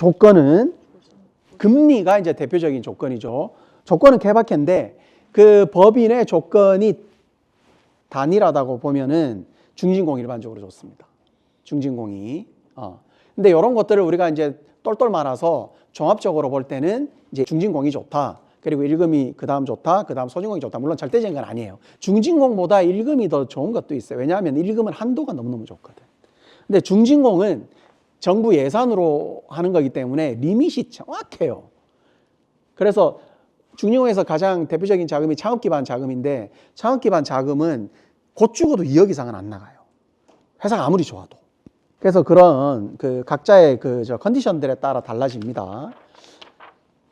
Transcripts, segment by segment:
조건은 금리가 이제 대표적인 조건이죠. 조건은 케바케인데 그 법인의 조건이 단일하다고 보면은 중진공이 일반적으로 좋습니다. 중진공이. 어. 근데 이런 것들을 우리가 이제 똘똘 말아서 종합적으로 볼 때는 이제 중진공이 좋다. 그리고 일금이 그 다음 좋다. 그 다음 소진공이 좋다. 물론 절대적인 건 아니에요. 중진공보다 일금이 더 좋은 것도 있어요. 왜냐하면 일금은 한도가 너무너무 좋거든. 근데 중진공은 정부 예산으로 하는 거기 때문에 리밋이 정확해요. 그래서 중진공에서 가장 대표적인 자금이 창업 기반 자금인데 창업 기반 자금은 곧 죽어도 2억 이상은 안 나가요. 회사가 아무리 좋아도. 그래서 그런 그 각자의 그 저 컨디션들에 따라 달라집니다.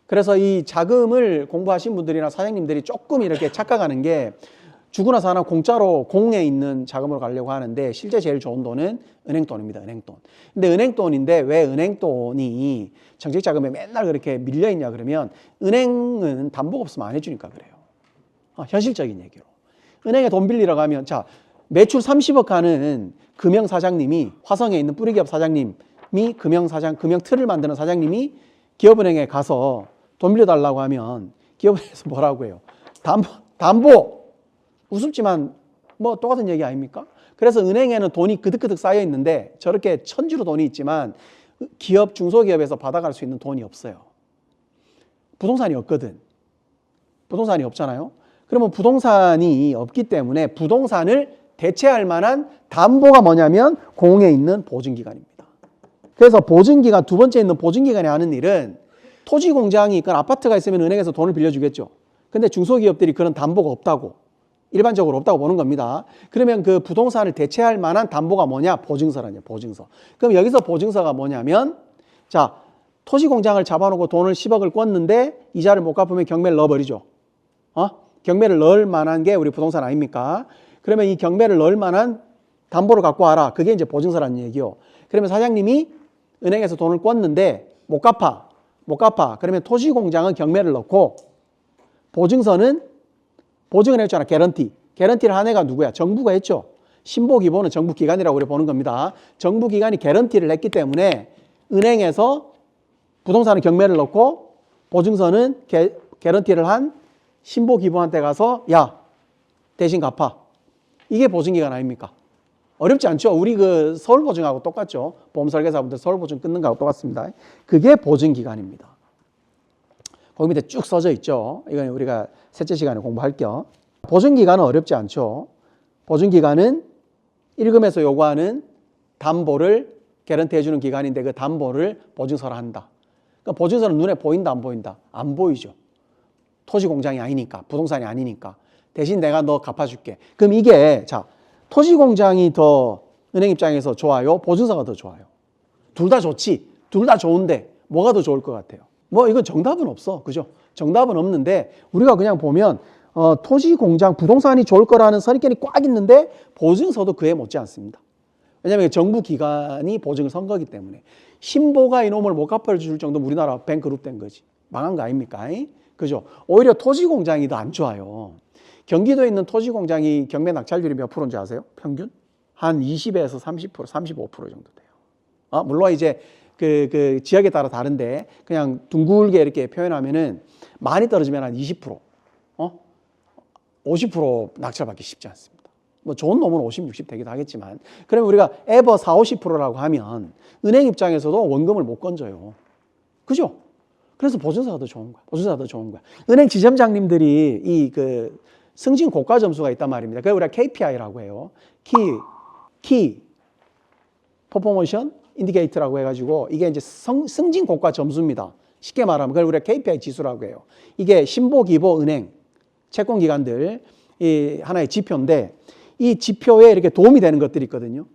그래서 이 자금을 공부하신 분들이나 사장님들이 조금 이렇게 착각하는 게 나서 하나 공짜로 공에 있는 자금으로 가려고 하는데 실제 제일 좋은 돈은 은행 돈입니다. 은행 돈. 근데 은행 돈인데 왜 은행 돈이 정책 자금에 맨날 그렇게 밀려 있냐 그러면 은행은 담보가 없으면 안 해주니까 그래요. 어, 현실적인 얘기로. 은행에 돈 빌리러 가면 자 매출 30억 하는 금형 사장님이 화성에 있는 뿌리기업 사장님이 금형 사장 금형 틀을 만드는 사장님이 기업은행에 가서 돈 빌려달라고 하면 기업은행에서 뭐라고 해요? 담보 담보 우습지만 뭐 똑같은 얘기 아닙니까? 그래서 은행에는 돈이 그득그득 쌓여 있는데 저렇게 천지로 돈이 있지만 기업 중소기업에서 받아갈 수 있는 돈이 없어요. 부동산이 없거든. 부동산이 없잖아요. 그러면 부동산이 없기 때문에 부동산을 대체할 만한 담보가 뭐냐면 공에 있는 보증기관입니다. 그래서 보증기관 두 번째 있는 보증기관이 하는 일은 토지 공장이 있건 아파트가 있으면 은행에서 돈을 빌려주겠죠. 근데 중소기업들이 그런 담보가 없다고 일반적으로 없다고 보는 겁니다. 그러면 그 부동산을 대체할 만한 담보가 뭐냐? 보증서라냐, 보증서. 그럼 여기서 보증서가 뭐냐면 자, 토지 공장을 잡아놓고 돈을 10억을 꿨는데 이자를 못 갚으면 경매를 넣어버리죠. 어? 경매를 넣을 만한 게 우리 부동산 아닙니까? 그러면 이 경매를 넣을 만한 담보를 갖고 와라. 그게 이제 보증서라는 얘기요. 그러면 사장님이 은행에서 돈을 꿨는데 못 갚아. 못 갚아. 그러면 토지 공장은 경매를 넣고 보증서는 보증을 했잖아. 개런티. 개런티를 한 애가 누구야? 정부가 했죠. 신보 기본은 정부 기관이라고 우리 보는 겁니다. 정부 기관이 개런티를 했기 때문에 은행에서 부동산은 경매를 넣고 보증서는 개, 개런티를 한 신보 기부한테 가서 야 대신 갚아. 이게 보증기관 아닙니까? 어렵지 않죠? 우리 그 서울 보증하고 똑같죠? 보험 설계사분들 서울 보증 끊는 거하고 똑같습니다. 그게 보증기관입니다. 거기 밑에 쭉 써져 있죠. 이건 우리가 셋째 시간에 공부할 겸. 보증기관은 어렵지 않죠. 보증기관은 일금에서 요구하는 담보를 개런티 해주는 기관인데 그 담보를 보증서로 한다. 그러니까 보증서는 눈에 보인다 안 보인다? 안 보이죠. 토지 공장이 아니니까 부동산이 아니니까 대신 내가 너 갚아줄게. 그럼 이게 자 토지 공장이 더 은행 입장에서 좋아요? 보증서가 더 좋아요? 둘 다 좋지. 둘 다 좋은데 뭐가 더 좋을 것 같아요? 뭐 이건 정답은 없어. 그죠? 정답은 없는데 우리가 그냥 보면 어, 토지 공장 부동산이 좋을 거라는 선입견이 꽉 있는데 보증서도 그에 못지 않습니다. 왜냐하면 정부 기관이 보증을 선 거기 때문에 신보가 이놈을 못 갚아줄 정도 우리나라 뱅크룹 된 거지. 망한 거 아닙니까? 그죠? 오히려 토지 공장이 더 안 좋아요. 경기도에 있는 토지 공장이 경매 낙찰률이 몇 프로인지 아세요? 평균? 한 20에서 30%, 35% 정도 돼요. 어, 물론 이제 그, 그 지역에 따라 다른데 그냥 둥글게 이렇게 표현하면은 많이 떨어지면 한 20%, 어? 50% 낙찰받기 쉽지 않습니다. 뭐 좋은 놈은 50, 60 되기도 하겠지만 그러면 우리가 에버 4, 50%라고 하면 은행 입장에서도 원금을 못 건져요. 그죠? 그래서 보증서가 더 좋은 거야. 보증서가 더 좋은 거야. 은행 지점장님들이 이 그 승진 고가 점수가 있단 말입니다. 그걸 우리가 KPI라고 해요. 키, 키, 퍼포모션 인디케이터라고 해가지고 이게 이제 성, 승진 고가 점수입니다. 쉽게 말하면 그걸 우리가 KPI 지수라고 해요. 이게 신보, 기보, 은행, 채권 기관들 이 하나의 지표인데 이 지표에 이렇게 도움이 되는 것들이 있거든요.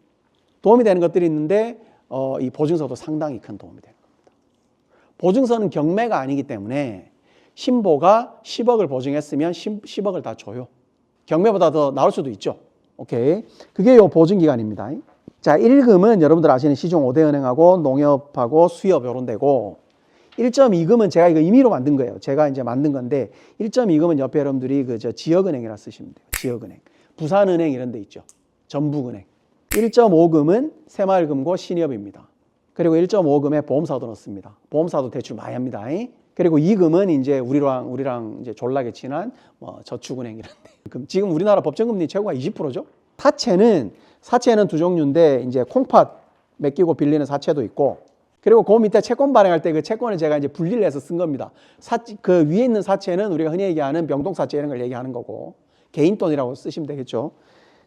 도움이 되는 것들이 있는데 어, 이 보증서도 상당히 큰 도움이 되는 겁니다. 보증서는 경매가 아니기 때문에 신보가 10억을 보증했으면 10, 억을 다 줘요. 경매보다 더 나올 수도 있죠. 오케이. 그게 요 보증기간입니다. 자, 1금은 여러분들 아시는 시중 5대 은행하고 농협하고 수협 요런 데고 1.2금은 제가 이거 임의로 만든 거예요. 제가 이제 만든 건데 1.2금은 옆에 여러분들이 그 저 지역은행이라 쓰시면 돼요. 지역은행. 부산은행 이런 데 있죠. 전북은행. 1.5금은 새마을금고 신협입니다. 그리고 1.5금에 보험사도 넣습니다. 보험사도 대출 많이 합니다. 그리고 2금은 이제 우리랑 우리랑 이제 졸라게 친한 뭐 저축은행이란데. 그럼 지금 우리나라 법정금리 최고가 20%죠. 사채는 사채는 두 종류인데 이제 콩팥 맡기고 빌리는 사채도 있고 그리고 그 밑에 채권 발행할 때 그 채권을 제가 이제 분리를 해서 쓴 겁니다. 사, 그 위에 있는 사채는 우리가 흔히 얘기하는 병동사채 이런 걸 얘기하는 거고 개인 돈이라고 쓰시면 되겠죠.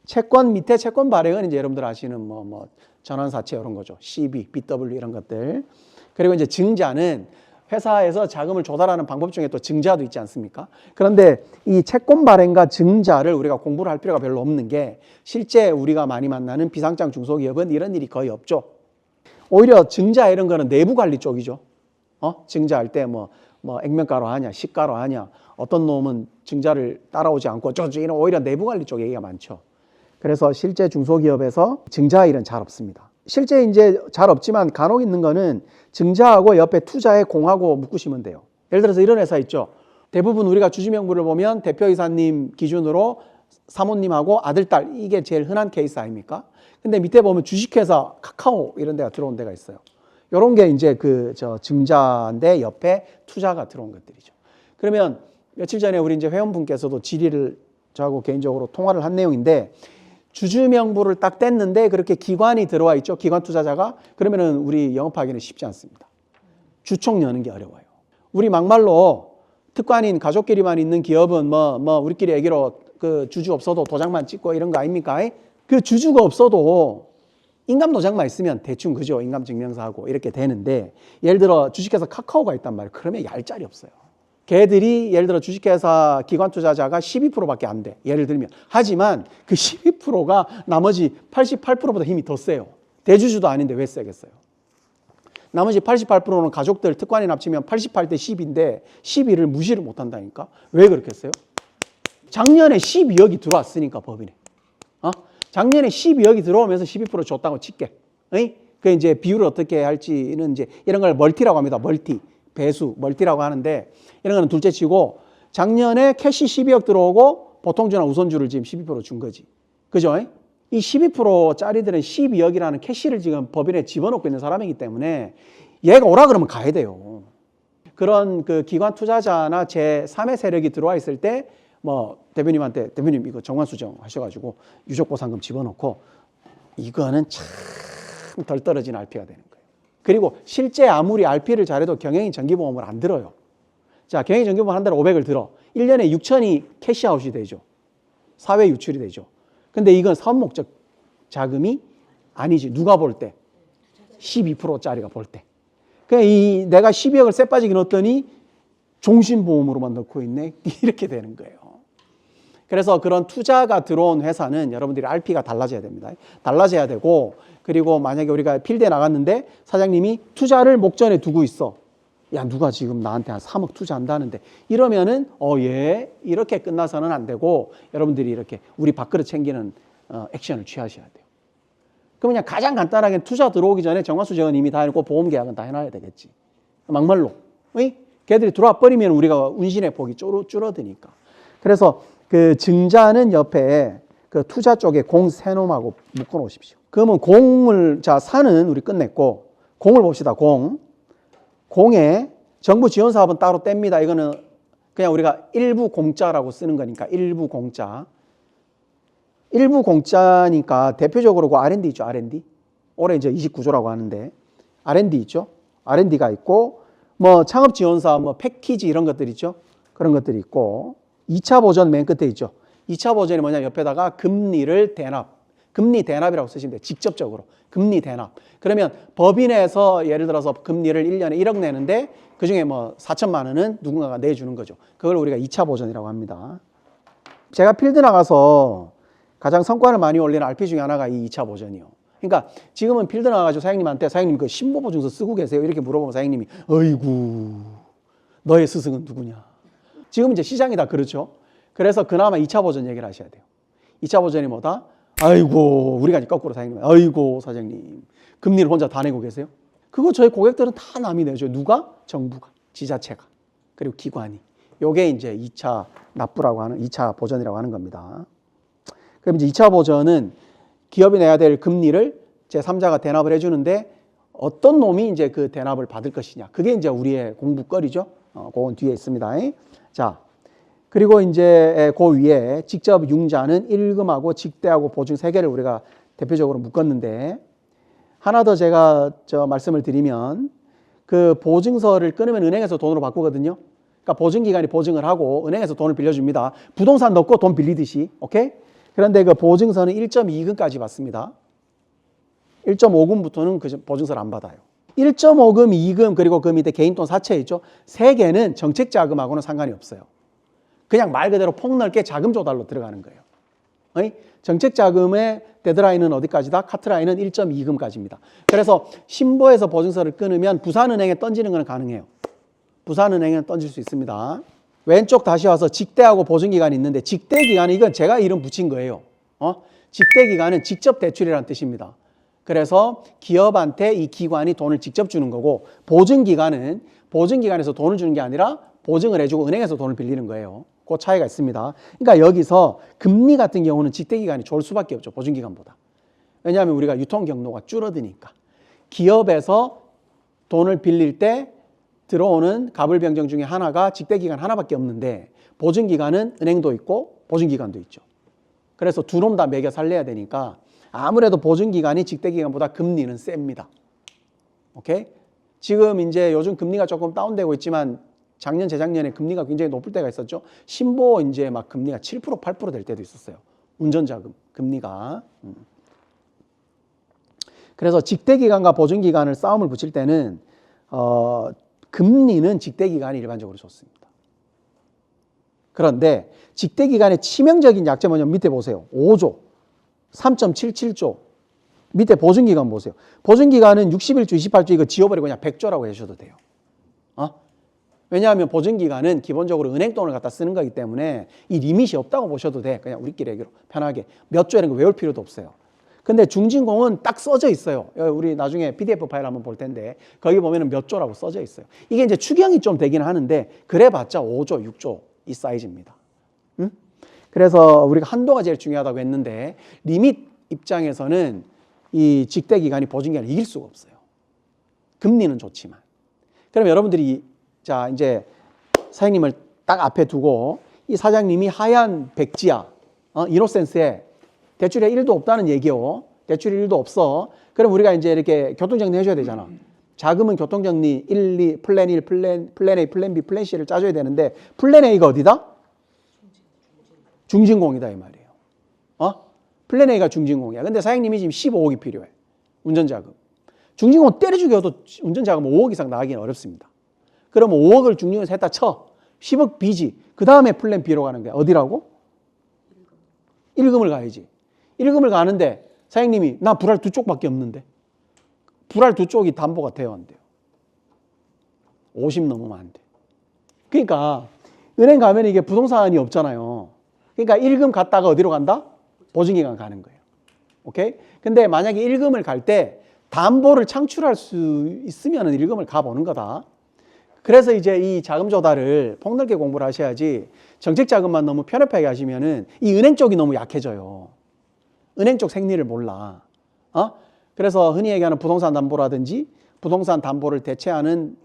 채권 밑에 채권 발행은 이제 여러분들 아시는 뭐, 뭐 전환사채 이런 거죠. CB, BW 이런 것들. 그리고 이제 증자는 회사에서 자금을 조달하는 방법 중에 또 증자도 있지 않습니까? 그런데 이 채권 발행과 증자를 우리가 공부를 할 필요가 별로 없는 게 실제 우리가 많이 만나는 비상장 중소기업은 이런 일이 거의 없죠. 오히려 증자 이런 거는 내부 관리 쪽이죠. 어? 증자할 때 뭐, 뭐 액면가로 하냐, 시가로 하냐, 어떤 놈은 증자를 따라오지 않고 저저 이런 오히려 내부 관리 쪽 얘기가 많죠. 그래서 실제 중소기업에서 증자 일은 잘 없습니다. 실제 이제 잘 없지만 간혹 있는 거는 증자하고 옆에 투자에 공하고 묶으시면 돼요. 예를 들어서 이런 회사 있죠. 대부분 우리가 주주명부를 보면 대표이사님 기준으로 사모님하고 아들, 딸 이게 제일 흔한 케이스 아닙니까? 근데 밑에 보면 주식회사 카카오 이런 데가 들어온 데가 있어요. 요런 게 이제 그 저 증자인데 옆에 투자가 들어온 것들이죠. 그러면 며칠 전에 우리 이제 회원분께서도 질의를 저하고 개인적으로 통화를 한 내용인데 주주 명부를 딱 뗐는데 그렇게 기관이 들어와 있죠. 기관 투자자가 그러면은 우리 영업하기는 쉽지 않습니다. 주총 여는 게 어려워요. 우리 막말로 특관인 가족끼리만 있는 기업은 뭐 뭐 우리끼리 얘기로 그 주주 없어도 도장만 찍고 이런 거 아닙니까? 그 주주가 없어도 인감 도장만 있으면 대충 그죠 인감 증명서하고 이렇게 되는데 예를 들어 주식회사 카카오가 있단 말이에요. 그러면 얄짤이 없어요. 걔들이 예를 들어 주식회사 기관 투자자가 12%밖에 안 돼. 예를 들면 하지만 그 12%가 나머지 88%보다 힘이 더 세요. 대주주도 아닌데 왜 세겠어요? 나머지 88%는 가족들 특관이 합치면 88대 10인데 12를 무시를 못 한다니까. 왜 그렇겠어요? 작년에 12억이 들어왔으니까 법인에. 어? 작년에 12억이 들어오면서 12% 줬다고 칠게. 그 이제 비율을 어떻게 할지는 이제 이런 걸 멀티라고 합니다. 멀티. 배수, 멀티라고 하는데 이런 거는 둘째 치고 작년에 캐시 12억 들어오고 보통주나 우선주를 지금 12%준 거지. 그죠? 이 12%짜리들은 12억이라는 캐시를 지금 법인에 집어넣고 있는 사람이기 때문에 얘가 오라 그러면 가야 돼요. 그런 그 기관 투자자나 제 3의 세력이 들어와 있을 때 뭐 대표님한테 대표님 이거 정관 수정 하셔가지고 유족 보상금 집어넣고 이거는 참 덜 떨어진 RP가 되는 거예요. 그리고 실제 아무리 RP를 잘해도 경영인 정기보험을 안 들어요. 자, 경영인 정기보험 한 달에 500을 들어. 1년에 6천이 캐시아웃이 되죠. 사회 유출이 되죠. 근데 이건 사업 목적 자금이 아니지. 누가 볼 때? 12%짜리가 볼 때. 그냥 이 내가 12억을 쎄 빠지게 넣었더니 종신보험으로만 넣고 있네. 이렇게 되는 거예요. 그래서 그런 투자가 들어온 회사는 여러분들이 RP가 달라져야 됩니다. 달라져야 되고 그리고 만약에 우리가 필드에 나갔는데 사장님이 투자를 목전에 두고 있어. 야 누가 지금 나한테 한 3억 투자한다는데 이러면은 어 예 이렇게 끝나서는 안 되고 여러분들이 이렇게 우리 밥그릇 챙기는 어, 액션을 취하셔야 돼요. 그럼 그냥 가장 간단하게 투자 들어오기 전에 정화수 재원 이미 다 해놓고 보험 계약은 다 해놔야 되겠지. 막말로. 의? 걔들이 들어와 버리면 우리가 운신의 폭이 줄어, 줄어드니까. 그래서 그 증자는 옆에 그 투자 쪽에 공 세 놈하고 묶어 놓으십시오. 그러면 공을, 자, 산은 우리 끝냈고, 공을 봅시다, 공. 공에 정부 지원 사업은 따로 뗍니다. 이거는 그냥 우리가 일부 공짜라고 쓰는 거니까 일부 공짜. 일부 공짜니까 대표적으로 그 R&D 있죠, R&D. 올해 이제 29조라고 하는데 R&D 있죠. R&D가 있고 뭐 창업 지원 사업 뭐 패키지 이런 것들 있죠. 그런 것들이 있고 2차 보전 맨 끝에 있죠. 2차 보전이 뭐냐 옆에다가 금리를 대납. 금리 대납이라고 쓰시면 돼요. 직접적으로. 금리 대납. 그러면 법인에서 예를 들어서 금리를 1년에 1억 내는데 그 중에 뭐 4천만 원은 누군가가 내주는 거죠. 그걸 우리가 2차 보전이라고 합니다. 제가 필드 나가서 가장 성과를 많이 올리는 RP 중에 하나가 이 2차 보전이요. 그러니까 지금은 필드 나가가지고 사장님한테 사장님 그 신보 보증서 쓰고 계세요? 이렇게 물어보면 사장님이 어이구 너의 스승은 누구냐? 지금 이제 시장이 다 그렇죠. 그래서 그나마 2차 보전 얘기를 하셔야 돼요. 2차 보전이 뭐다? 아이고 우리가 이제 거꾸로 사장님 아이고 사장님 금리를 혼자 다 내고 계세요? 그거 저희 고객들은 다 남이 내죠. 누가? 정부가, 지자체가, 그리고 기관이. 요게 이제 2차 납부라고 하는 2차 보전이라고 하는 겁니다. 그럼 이제 2차 보전은 기업이 내야 될 금리를 제3자가 대납을 해 주는데 어떤 놈이 이제 그 대납을 받을 것이냐. 그게 이제 우리의 공부거리죠. 어, 그건 뒤에 있습니다. 자, 그리고 이제 그 위에 직접 융자는 일금하고 직대하고 보증 세 개를 우리가 대표적으로 묶었는데 하나 더 제가 저 말씀을 드리면 그 보증서를 끊으면 은행에서 돈으로 바꾸거든요. 그러니까 보증기관이 보증을 하고 은행에서 돈을 빌려줍니다. 부동산 넣고 돈 빌리듯이. 오케이? 그런데 그 보증서는 1.2금까지 받습니다. 1.5금부터는 그 보증서를 안 받아요. 1.5금, 2금 그리고 그 밑에 개인 돈 사채 있죠. 세 개는 정책 자금하고는 상관이 없어요. 그냥 말 그대로 폭넓게 자금 조달로 들어가는 거예요. 정책 자금의 데드라인은 어디까지다? 카트라인은 1.2금까지입니다. 그래서 신보에서 보증서를 끊으면 부산은행에 던지는 건 가능해요. 부산은행에 던질 수 있습니다. 왼쪽 다시 와서 직대하고 보증기간이 있는데 직대기간은 이건 제가 이름 붙인 거예요. 어? 직대기간은 직접 대출이라는 뜻입니다. 그래서 기업한테 이 기관이 돈을 직접 주는 거고 보증기간은 보증기관에서 돈을 주는 게 아니라 보증을 해주고 은행에서 돈을 빌리는 거예요. 그 차이가 있습니다. 그러니까 여기서 금리 같은 경우는 직대 기간이 좋을 수밖에 없죠. 보증 기간보다. 왜냐하면 우리가 유통 경로가 줄어드니까. 기업에서 돈을 빌릴 때 들어오는 가불병정 중에 하나가 직대 기간 하나밖에 없는데 보증 기간은 은행도 있고 보증 기간도 있죠. 그래서 두 놈 다 매겨 살려야 되니까 아무래도 보증 기간이 직대 기간보다 금리는 셉니다. 오케이? 지금 이제 요즘 금리가 조금 다운되고 있지만 작년 재작년에 금리가 굉장히 높을 때가 있었죠. 신보 이제 막 금리가 7% 8%될 때도 있었어요. 운전자금 금리가. 음. 그래서 직대기간과 보증기간을 싸움을 붙일 때는 어, 금리는 직대기간이 일반적으로 좋습니다. 그런데 직대기간의 치명적인 약점 뭐냐면 밑에 보세요. 5조, 3.77조. 밑에 보증기간 보세요. 보증기간은 61조, 28조 이거 지워버리고 그냥 100조라고 하셔도 돼요. 어? 왜냐하면 보증기간은 기본적으로 은행 돈을 갖다 쓰는 거기 때문에 이 리밋이 없다고 보셔도 돼. 그냥 우리끼리 얘기로 편하게. 몇 조 이런 거 외울 필요도 없어요. 근데 중진공은 딱 써져 있어요. 우리 나중에 PDF 파일 한번 볼 텐데 거기 보면은 몇 조라고 써져 있어요. 이게 이제 추경이 좀 되긴 하는데 그래봤자 5조, 6조 이 사이즈입니다. 음? 그래서 우리가 한도가 제일 중요하다고 했는데 리밋 입장에서는 이 직대 기간이 보증 기간을 이길 수가 없어요. 금리는 좋지만. 그럼 여러분들이 자 이제 사장님을 딱 앞에 두고 이 사장님이 하얀 백지야, 어, 이노센스에 대출이 1도 없다는 얘기요. 대출이 1도 없어. 그럼 우리가 이제 이렇게 교통정리 해줘야 되잖아. 자금은 교통정리 1, 2, 플랜 1, 플랜, 플랜 A, 플랜 B, 플랜 C를 짜줘야 되는데 플랜 A가 어디다? 중진공이다 이 말이에요. 어? 플랜 A가 중진공이야. 근데 사장님이 지금 15억이 필요해. 운전자금. 중진공 때려 죽여도 운전자금 5억 이상 나가기는 어렵습니다. 그럼 5억을 중진공에서 했다 쳐. 10억 B지. 그 다음에 플랜 B로 가는 거야. 어디라고? 1금을 가야지. 1금을 가는데 사장님이 나 불알 두 쪽밖에 없는데 불알 두 쪽이 담보가 돼야 안 돼요. 50 넘으면 안 돼. 그러니까 은행 가면 이게 부동산이 없잖아요. 그러니까 1금 갔다가 어디로 간다? 보증기관 가는 거예요. 오케이? 근데 만약에 1금을 갈 때 담보를 창출할 수 있으면 1금을 가보는 거다. 그래서 이제 이 자금 조달을 폭넓게 공부를 하셔야지 정책 자금만 너무 편협하게 하시면은 이 은행 쪽이 너무 약해져요. 은행 쪽 생리를 몰라. 어? 그래서 흔히 얘기하는 부동산 담보라든지 부동산 담보를 대체하는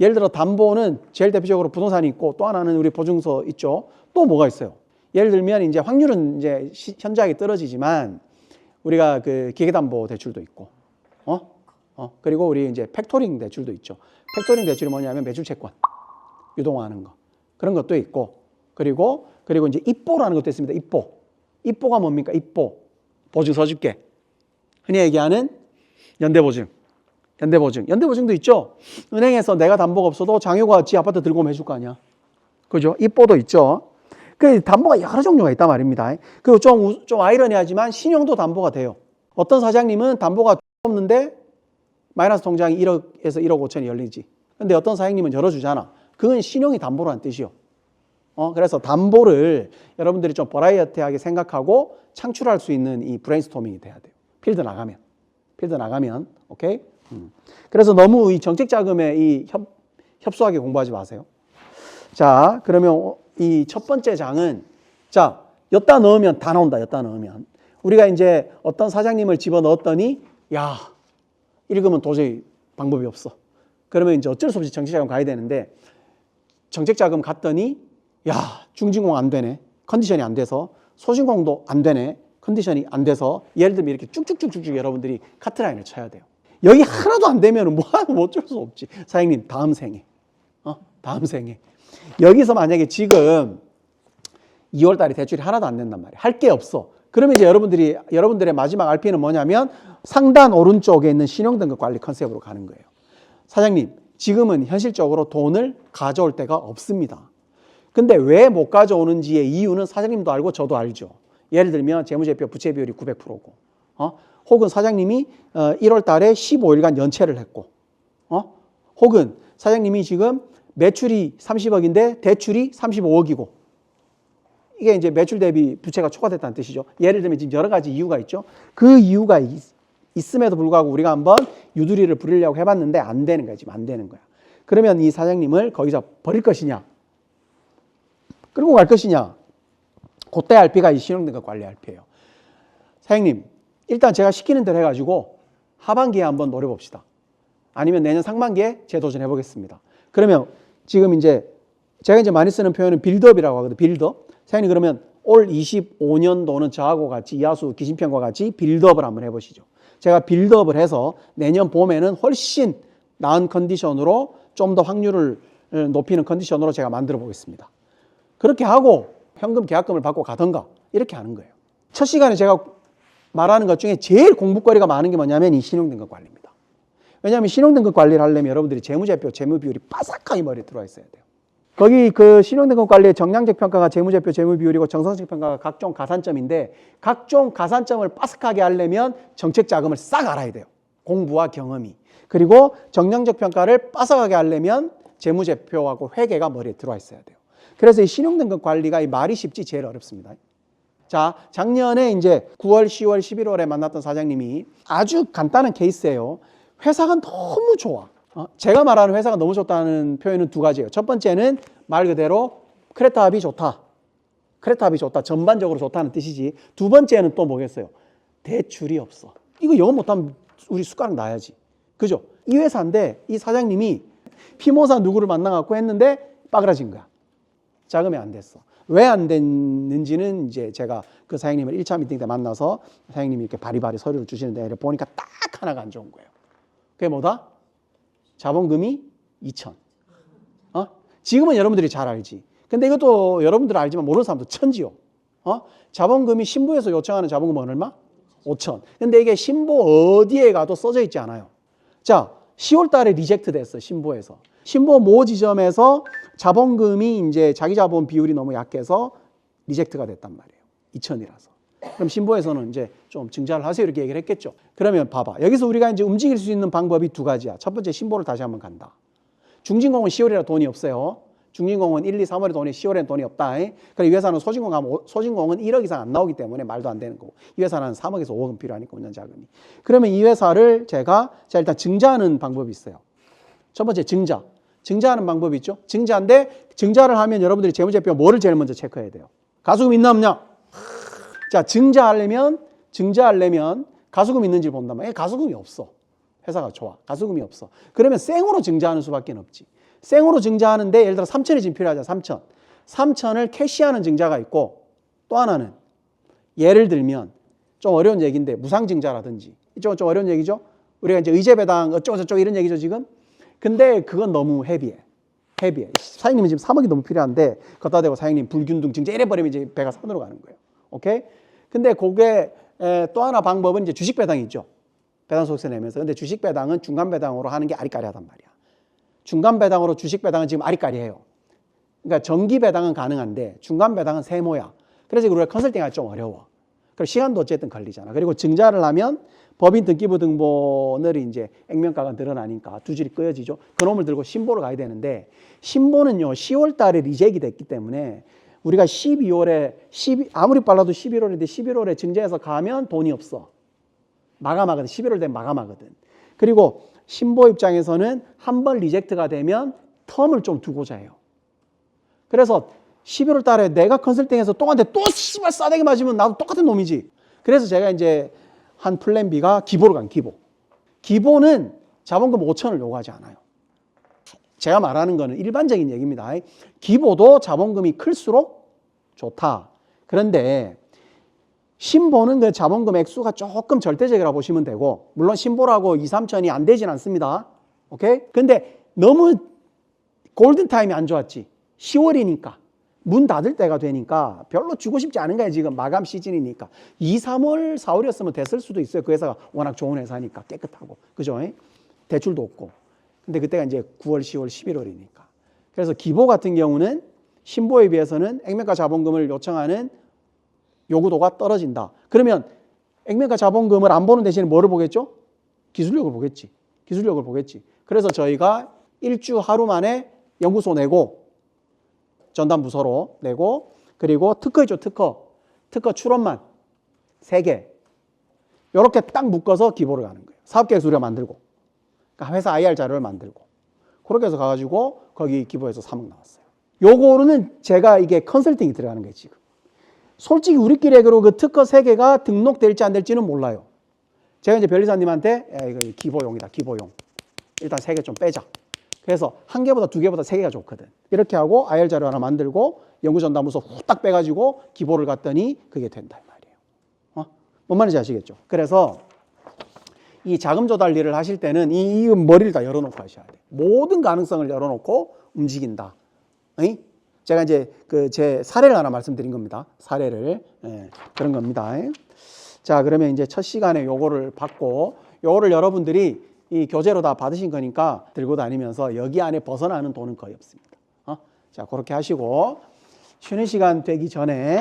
예를 들어 담보는 제일 대표적으로 부동산이 있고 또 하나는 우리 보증서 있죠. 또 뭐가 있어요? 예를 들면 이제 확률은 이제 시, 현저하게 떨어지지만 우리가 그 기계담보 대출도 있고, 어? 어, 그리고 우리 이제 팩토링 대출도 있죠. 팩토링 대출이 뭐냐면 매출 채권 유동화하는 거 그런 것도 있고, 그리고 그리고 이제 입보라는 것도 있습니다. 입보. 입보가 뭡니까? 입보. 보증 서줄게. 흔히 얘기하는 연대보증. 연대보증. 연대보증도 있죠. 은행에서 내가 담보가 없어도 장효가 지 아파트 들고 해줄 거 아니야. 그죠? 입보도 있죠. 그 담보가 여러 종류가 있단 말입니다. 그리고 좀, 좀 아이러니하지만 신용도 담보가 돼요. 어떤 사장님은 담보가 없는데 마이너스 통장이 1억에서 1억 5천이 열리지. 근데 어떤 사장님은 열어주잖아. 그건 신용이 담보라는 뜻이요. 어, 그래서 담보를 여러분들이 좀 버라이어티하게 생각하고 창출할 수 있는 이 브레인스토밍이 돼야 돼요. 필드 나가면. 필드 나가면. 오케이? 음. 그래서 너무 이 정책 자금에 이 협, 협소하게 공부하지 마세요. 자, 그러면 이 첫 번째 장은 자, 엿다 넣으면 다 나온다. 엿다 넣으면. 우리가 이제 어떤 사장님을 집어 넣었더니 야, 읽으면 도저히 방법이 없어. 그러면 이제 어쩔 수 없이 정책자금 가야 되는데 정책자금 갔더니 야 중진공 안 되네. 컨디션이 안 돼서 소진공도 안 되네. 컨디션이 안 돼서 예를 들면 이렇게 쭉쭉쭉쭉 여러분들이 카트라인을 쳐야 돼요. 여기 하나도 안 되면 뭐 하고 뭐 어쩔 수 없지. 사장님 다음 생에 어 다음 생에 여기서 만약에 지금 2월 달에 대출이 하나도 안 된단 말이에요. 할게 없어. 그러면 이제 여러분들이 여러분들의 마지막 RP는 뭐냐면 상단 오른쪽에 있는 신용 등급 관리 컨셉으로 가는 거예요. 사장님, 지금은 현실적으로 돈을 가져올 데가 없습니다. 근데 왜 못 가져오는지의 이유는 사장님도 알고 저도 알죠. 예를 들면 재무제표 부채 비율이 900%고, 어? 혹은 사장님이 어, 1월 달에 15일간 연체를 했고, 어? 혹은 사장님이 지금 매출이 30억인데 대출이 35억이고, 이게 이제 매출 대비 부채가 초과됐다는 뜻이죠. 예를 들면 지금 여러 가지 이유가 있죠. 그 이유가 있, 있음에도 불구하고 우리가 한번 유두리를 부리려고 해봤는데 안 되는 거야. 지금 안 되는 거야. 그러면 이 사장님을 거기서 버릴 것이냐? 끌고 갈 것이냐? 그때 RP가 이 신용등급 관리 RP예요. 사장님, 일단 제가 시키는 대로 해가지고 하반기에 한번 노려봅시다. 아니면 내년 상반기에 재도전해 보겠습니다. 그러면 지금 이제 제가 이제 많이 쓰는 표현은 빌드업이라고 하거든요. 빌드업. 사장님 그러면 올 25년도는 저하고 같이 이하수 기신편과 같이 빌드업을 한번 해보시죠. 제가 빌드업을 해서 내년 봄에는 훨씬 나은 컨디션으로 좀 더 확률을 높이는 컨디션으로 제가 만들어 보겠습니다. 그렇게 하고 현금 계약금을 받고 가던가 이렇게 하는 거예요. 첫 시간에 제가 말하는 것 중에 제일 공부거리가 많은 게 뭐냐면 이 신용등급 관리입니다. 왜냐하면 신용등급 관리를 하려면 여러분들이 재무제표, 재무비율이 바삭하게 머리에 들어와 있어야 돼요. 거기 그 신용등급 관리의 정량적 평가가 재무제표, 재무 비율이고 정성적 평가가 각종 가산점인데 각종 가산점을 바삭하게 하려면 정책 자금을 싹 알아야 돼요. 공부와 경험이. 그리고 정량적 평가를 바삭하게 하려면 재무제표하고 회계가 머리에 들어와 있어야 돼요. 그래서 이 신용등급 관리가 이 말이 쉽지 제일 어렵습니다. 자, 작년에 이제 9월, 10월, 11월에 만났던 사장님이 아주 간단한 케이스예요. 회사가 너무 좋아. 어? 제가 말하는 회사가 너무 좋다는 표현은 두 가지예요. 첫 번째는 말 그대로 크레타 합이 좋다. 크레타 합이 좋다. 전반적으로 좋다는 뜻이지. 두 번째는 또 뭐겠어요? 대출이 없어. 이거 영어 못하면 우리 숟가락 놔야지. 그죠? 이 회사인데 이 사장님이 피모사 누구를 만나갖고 했는데 빠그라진 거야. 자금이 안 됐어. 왜 안 됐는지는 이제 제가 그 사장님을 1차 미팅 때 만나서 사장님이 이렇게 바리바리 서류를 주시는데 보니까 딱 하나가 안 좋은 거예요. 그게 뭐다? 자본금이 2천. 어? 지금은 여러분들이 잘 알지. 근데 이것도 여러분들 알지만 모르는 사람도 천지요. 어? 자본금이 신부에서 요청하는 자본금은 얼마? 5천. 근데 이게 신부 어디에 가도 써져 있지 않아요. 자, 10월 달에 리젝트 됐어, 신부에서. 신부 모 지점에서 자본금이 이제 자기 자본 비율이 너무 약해서 리젝트가 됐단 말이에요. 2천이라서. 그럼 신부에서는 이제 좀 증자를 하세요 이렇게 얘기를 했겠죠. 그러면 봐봐. 여기서 우리가 이제 움직일 수 있는 방법이 두 가지야. 첫 번째 신보를 다시 한번 간다. 중진공은 10월이라 돈이 없어요. 중진공은 1, 2, 3월에 돈이 10월에는 돈이 없다. 그리고 이 회사는 소진공 가면 오- 소진공은 1억 이상 안 나오기 때문에 말도 안 되는 거고 이 회사는 3억에서 5억은 필요하니까 운전 자금이. 그러면 이 회사를 제가 자 일단 증자하는 방법이 있어요. 첫 번째 증자. 증자하는 방법이 있죠. 증자인데 증자를 하면 여러분들이 재무제표 뭐를 제일 먼저 체크해야 돼요. 가수금 있나 없냐? 자, 증자하려면 증자하려면 가수금 있는지 본단 말이에요. 가수금이 없어. 회사가 좋아. 가수금이 없어. 그러면 생으로 증자하는 수밖에 없지. 생으로 증자하는데 예를 들어 3천이 지금 필요하잖아. 3천. 3천을 캐시하는 증자가 있고 또 하나는 예를 들면 좀 어려운 얘기인데 무상증자라든지 이쪽은 좀 어려운 얘기죠. 우리가 이제 의제배당 어쩌고 저쩌고 이런 얘기죠 지금. 근데 그건 너무 헤비해. 헤비해. 사장님은 지금 3억이 너무 필요한데 걷다 대고 사장님 불균등 증자 이래버리면 이제 배가 산으로 가는 거예요. 오케이? 근데 그게 에, 또 하나 방법은 이제 주식 배당이 있죠. 배당 소득세 내면서. 근데 주식 배당은 중간 배당으로 하는 게 아리까리하단 말이야. 중간 배당으로 주식 배당은 지금 아리까리해요. 그러니까 정기 배당은 가능한데 중간 배당은 세모야. 그래서 우리가 컨설팅하기 좀 어려워. 그리고 시간도 어쨌든 걸리잖아. 그리고 증자를 하면 법인 등기부 등본을 이제 액면가가 늘어나니까 두 줄이 끄여지죠. 그놈을 들고 신보를 가야 되는데 신보는요 10월 달에 리젝이 됐기 때문에 우리가 12월에 12, 아무리 빨라도 11월인데 11월에 증자해서 가면 돈이 없어. 마감하거든. 11월 되면 마감하거든. 그리고 신보 입장에서는 한 번 리젝트가 되면 텀을 좀 두고자 해요. 그래서 11월 달에 내가 컨설팅해서 똑한테 또 씨발 싸대기 맞으면 나도 똑같은 놈이지. 그래서 제가 이제 한 플랜 B가 기보로 간 기보. 기보는 자본금 5천을 요구하지 않아요. 제가 말하는 거는 일반적인 얘기입니다. 기보도 자본금이 클수록 좋다. 그런데 신보는 그 자본금 액수가 조금 절대적이라 보시면 되고 물론 신보라고 2, 3천이 안 되진 않습니다. 오케이? 근데 너무 골든 타임이 안 좋았지. 10월이니까 문 닫을 때가 되니까 별로 주고 싶지 않은 거야 지금 마감 시즌이니까 2, 3월, 4월이었으면 됐을 수도 있어요. 그 회사가 워낙 좋은 회사니까 깨끗하고 그죠? 대출도 없고. 근데 그때가 이제 9월, 10월, 11월이니까. 그래서 기보 같은 경우는 신보에 비해서는 액면가 자본금을 요청하는 요구도가 떨어진다. 그러면 액면가 자본금을 안 보는 대신에 뭐를 보겠죠? 기술력을 보겠지. 기술력을 보겠지. 그래서 저희가 일주 하루 만에 연구소 내고 전담 부서로 내고 그리고 특허 있죠, 특허. 특허 출원만 세 개. 이렇게 딱 묶어서 기보를 가는 거예요. 사업계획 수료 만들고. 그러니까 회사 IR 자료를 만들고. 그렇게 해서 가가지고 거기 기부해서 3억 나왔어요. 요거는 제가 이게 컨설팅이 들어가는 거예요, 지금. 솔직히 우리끼리 얘기로 그 특허 세 개가 등록될지 안 될지는 몰라요. 제가 이제 변리사님한테 야, 이거 기보용이다, 기보용. 일단 세 개 좀 빼자. 그래서 한 개보다 두 개보다 세 개가 좋거든. 이렇게 하고 IR 자료 하나 만들고 연구전담부서 후딱 빼가지고 기보를 갔더니 그게 된다 이 말이에요. 어? 뭔 말인지 아시겠죠? 그래서 이 자금 조달 일을 하실 때는 이, 이 머리를 다 열어놓고 하셔야 돼. 모든 가능성을 열어놓고 움직인다. 이? 제가 이제 그 제 사례를 하나 말씀드린 겁니다. 사례를 예, 그런 겁니다. 자 그러면 이제 첫 시간에 요거를 받고 요거를 여러분들이 이 교재로 다 받으신 거니까 들고 다니면서 여기 안에 벗어나는 돈은 거의 없습니다. 어? 자 그렇게 하시고 쉬는 시간 되기 전에